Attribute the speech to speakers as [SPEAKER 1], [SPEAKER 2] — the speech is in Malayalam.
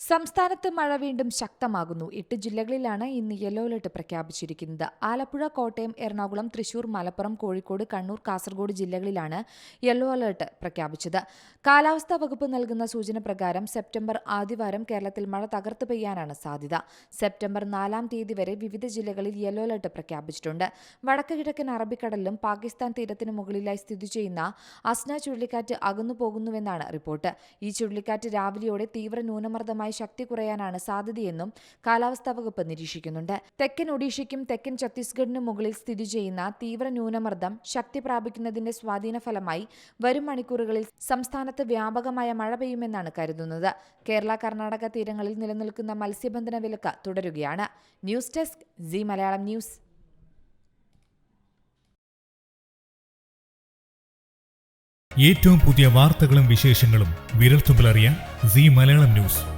[SPEAKER 1] സംസ്ഥാനത്ത് മഴ വീണ്ടും ശക്തമാകുന്നു. എട്ട് ജില്ലകളിലാണ് ഇന്ന് യെല്ലോ അലർട്ട് പ്രഖ്യാപിച്ചിരിക്കുന്നത്. ആലപ്പുഴ കോട്ടയം എറണാകുളം തൃശൂർ മലപ്പുറം കോഴിക്കോട് കണ്ണൂർ കാസർഗോഡ് ജില്ലകളിലാണ് യെല്ലോ അലർട്ട് പ്രഖ്യാപിച്ചത്. കാലാവസ്ഥാ വകുപ്പ് നൽകുന്ന സൂചന പ്രകാരം സെപ്റ്റംബർ ആദ്യവാരം കേരളത്തിൽ മഴ തകർത്ത് പെയ്യാനാണ് സാധ്യത. സെപ്റ്റംബർ നാലാം തീയതി വരെ വിവിധ ജില്ലകളിൽ യെല്ലോ അലർട്ട് പ്രഖ്യാപിച്ചിട്ടുണ്ട്. വടക്ക് കിഴക്കൻ അറബിക്കടലിലും പാകിസ്ഥാൻ തീരത്തിനു മുകളിലായി സ്ഥിതി ചെയ്യുന്ന അസ്ന ചുഴലിക്കാറ്റ് അകന്നു പോകുന്നുവെന്നാണ് റിപ്പോർട്ട്. ഈ ചുഴലിക്കാറ്റ് രാവിലെയോടെ തീവ്ര ന്യൂനമർദ്ദമായി ശക്തി കുറയാനാണ് സാധ്യതയെന്നും കാലാവസ്ഥാ വകുപ്പ് നിരീക്ഷിക്കുന്നുണ്ട്. തെക്കൻ ഒഡീഷയ്ക്കും തെക്കൻ ഛത്തീസ്ഗഡിനും മുകളിൽ സ്ഥിതി ചെയ്യുന്ന തീവ്ര ന്യൂനമർദ്ദം ശക്തി പ്രാപിക്കുന്നതിന്റെ സ്വാധീന ഫലമായി വരും മണിക്കൂറുകളിൽ സംസ്ഥാനത്ത് വ്യാപകമായ മഴ പെയ്യുമെന്നാണ് കരുതുന്നത്. കേരള കർണാടക തീരങ്ങളിൽ നിലനിൽക്കുന്ന മത്സ്യബന്ധന വിലക്ക് തുടരുകയാണ്. News desk Zee Malayalam news.
[SPEAKER 2] പുതിയ വാർത്തകളും വിശേഷങ്ങളും സി മലയാളം ന്യൂസ്.